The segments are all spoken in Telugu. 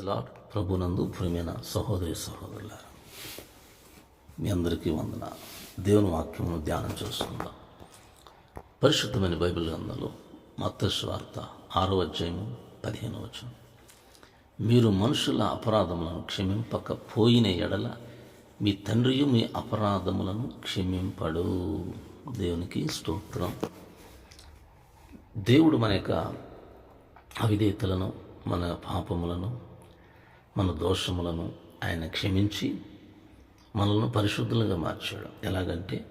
లార్డ్ ప్రభునందు ప్రియమైన సహోదరి సహోదరుల మీ అందరికీ వందన దేవుని వాక్యమును ధ్యానం చేసుకుందాం. పరిశుద్ధమైన బైబిల్ గ్రంథంలో మత్తయి వార్త ఆరో అధ్యాయము పదిహేను వచనం. మీరు మనుషుల అపరాధములను క్షమింపక పోయిన ఎడల మీ తండ్రియు మీ అపరాధములను క్షమింపడు. దేవునికి స్తోత్రం. దేవుడు మన యొక్క అవిధేతలను మన పాపములను మన దోషములను ఆయన క్షమించి మనల్ని పరిశుద్ధులుగా మార్చాడు. ఎలాగంటే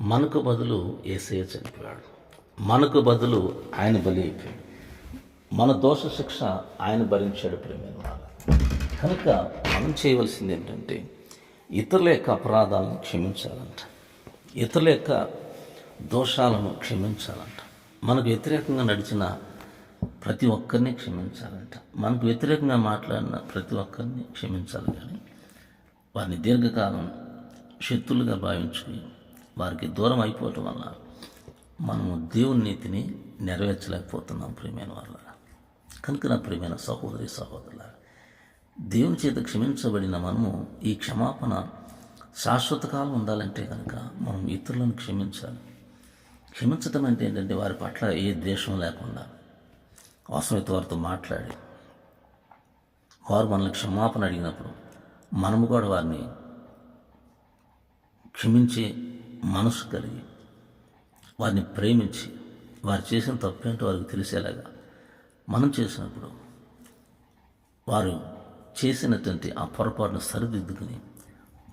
మనకు బదులు ఏసయ చనిపోయాడు. మనకు బదులు ఆయన బలి అయిపోయాడు. మన దోష శిక్ష ఆయన భరించాడు ప్రేమైన వాళ్ళ కనుక మనం చేయవలసింది ఏంటంటే ఇతరుల యొక్క అపరాధాలను క్షమించాలంట. ఇతరుల యొక్క దోషాలను క్షమించాలంట. మనకు వ్యతిరేకంగా నడిచిన ప్రతి ఒక్కరిని క్షమించాలంట. మనకు వ్యతిరేకంగా మాట్లాడిన ప్రతి ఒక్కరిని క్షమించాలి కానీ వారిని దీర్ఘకాలం శత్రులుగా భావించుకుని వారికి దూరం అయిపోవటం వల్ల మనము దేవుని నీతిని నెరవేర్చలేకపోతున్నాం ప్రియమైన వాళ్ళ కనుక నా ప్రియమైన సహోదరి సహోదరుల దేవుని చేత క్షమించబడిన మనము ఈ క్షమాపణ శాశ్వత కాలం ఉండాలంటే కనుక మనం ఇతరులను క్షమించాలి. క్షమించటం అంటే ఏంటంటే వారి పట్ల ఏ ద్వేషం లేకుండా వసంత వారితో మాట్లాడి వారు మనల్ని క్షమాపణ అడిగినప్పుడు మనము కూడా వారిని క్షమించే మనసు కలిగి వారిని ప్రేమించి వారు చేసిన తప్పేంటో వారికి తెలిసేలాగా మనం చేసినప్పుడు వారు చేసినటువంటి ఆ పొరపాటును సరిదిద్దుకుని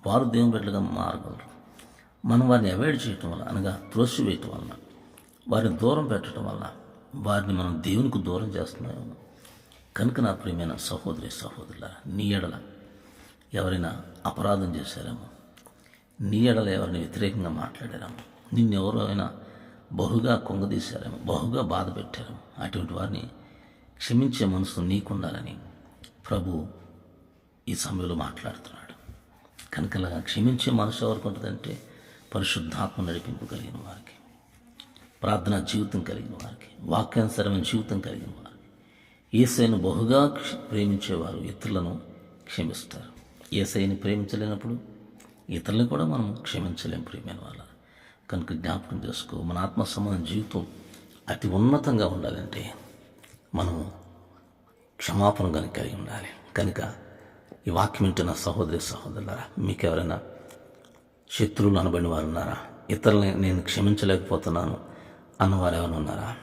వారు దేవుని బిడ్డలుగా మారగలరు. మనం వారిని అవాయిడ్ చేయటం వల్ల అనగా త్రోసివేయటం వలన వారిని దూరం పెట్టడం వల్ల వారిని మనం దేవునికి దూరం చేస్తున్నాము కనుక నా ప్రియమైన సహోదరి సహోదరుల నీ ఎడల ఎవరైనా అపరాధం చేశారేమో నీ ఎడల ఎవరిని వ్యతిరేకంగా మాట్లాడారేమో నిన్నెవరైనా బహుగా కొంగదీశారేమో బహుగా బాధ పెట్టారేమో అటువంటి వారిని క్షమించే మనసు నీకుండాలని ప్రభు ఈ సమయంలో మాట్లాడుతున్నాడు. కనుకలాగా క్షమించే మనసు ఎవరికి ఉంటుందంటే పరిశుద్ధాత్మ నడిపింపు కలిగిన వారికి. ప్రార్థనా జీవితం కలిగిన వారికి వాక్యానుసరమైన జీవితం కలిగిన వారికి. ఏసైను బహుగా క్ష- ప్రేమించేవారు ఇతరులను క్షమిస్తారు. ఏసైని ప్రేమించలేనప్పుడు ఇతరులను కూడా మనం క్షమించలేం ప్రియమైన వాళ్ళ. కనుక జ్ఞాపకం చేసుకో మన ఆత్మ సంబంధం జీవితం అతి ఉన్నతంగా ఉండాలంటే మనము క్షమాపణ కనుక కలిగి ఉండాలి. కనుక ఈ వాక్యం వింటున్న సహోదరి సహోదరులారా మీకు ఎవరైనా శత్రువులు అనబడిన వారు ఉన్నారా ఇతరులని నేను క్షమించలేకపోతున్నాను. అన్నవారు ఎవరు ఉన్నారా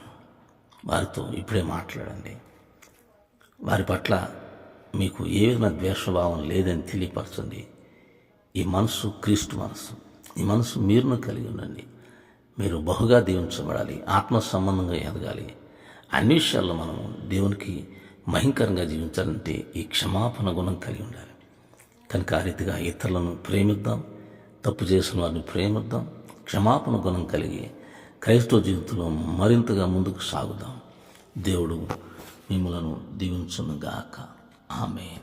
వారితో ఇప్పుడే మాట్లాడండి. వారి పట్ల మీకు ఏ విధమైన ద్వేషభావం లేదని తెలియపరచండి ఈ మనసు క్రీస్తు మనసు ఈ మనసు మీరును కలిగి ఉండండి. మీరు బహుగా దీవించబడాలి. ఆత్మ సంబంధంగా ఎదగాలి. అన్ని విషయాల్లో మనము దేవునికి మహింకరంగా జీవించాలంటే ఈ క్షమాపణ గుణం కలిగి ఉండాలి. కనుక ఆ రీతిగా ఇతరులను ప్రేమిద్దాం. తప్పు చేసిన వారిని ప్రేమిద్దాం. క్షమాపణ గుణం కలిగి క్రైస్తవ జీవితంలో మరింతగా ముందుకు సాగుదాం. దేవుడు మిమ్మలను దీవించునుగాక. ఆమె